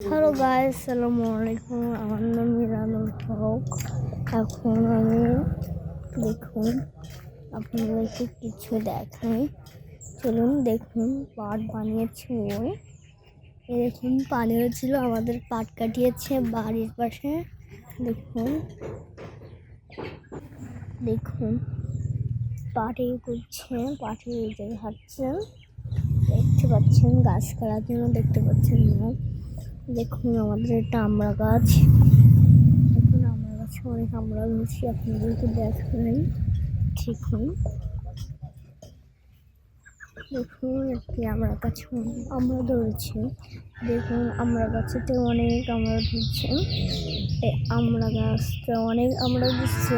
Hello guys আসসালামু আলাইকুম আমার নাম মিরানুল হক। এখন আমি দেখুন, আপনাদেরকে কিছু দেখাই। চলুন দেখুন, পাট বানিয়েছে ওই। দেখুন পানি হচ্ছিল আমাদের পাট কাটিয়েছে বাড়ির পাশে। দেখুন দেখুন, পাটে করছে পাটে হাঁটছে। দেখতে পাচ্ছেন, গাছ কাটার জন্য দেখতে পাচ্ছেন না দেখুন আমাদের এটা আমরা গাছ। দেখুন আমরা গাছে অনেক আমড়া ধরছি আপনাদেরকে দেখাই দেখুন দেখুন একটি আমরা গাছ আমরা ধরেছে। দেখুন আমরা গাছেতে অনেক আমরা ধরছে। আমরা গাছটা অনেক আমরা দিচ্ছে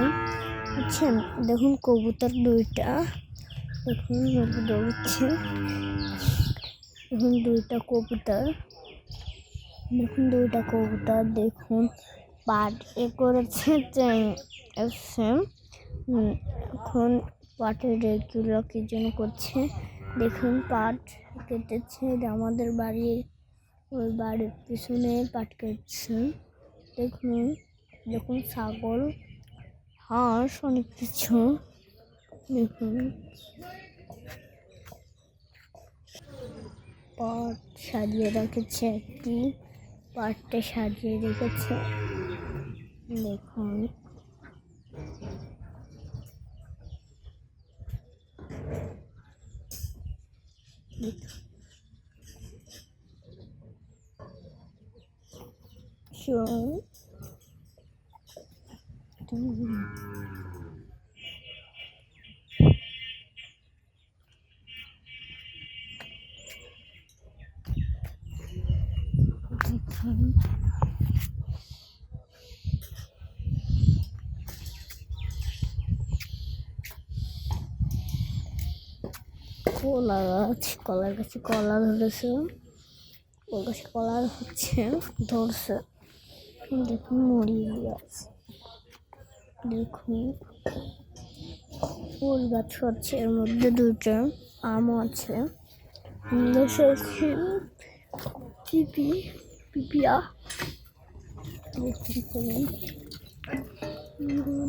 বুঝছেন? দেখুন কবুতর দুইটা, দেখুন দৌড়চ্ছে দেখুন দুইটা কবুতর। দেখুন, দুইটা কবুতর দেখুন। পাট এ করেছে এখন পাটের এগুলো কি জন্য করছে। দেখুন, পাট কেটেছে আমাদের বাড়ির ওই বাড়ির পিছনে পাট কেটেছে। দেখুন দেখুন, ছাগল, হাঁস, অনেক কিছু। দেখুন। পাট সাজিয়ে রেখেছে একটি পাটটা সাজিয়ে রেখেছে। দেখুন। So, দেখুন কলা গাছ কলা গাছে কলা ধরেছে। ওর গাছে কলা হচ্ছে, ধরছে। দেখুন মুড়ি গাছ। দেখুন, ফুল গাছ হচ্ছে, এর মধ্যে দুটো আমও আছে। হচ্ছে পিপি পিপিয়া দেখুন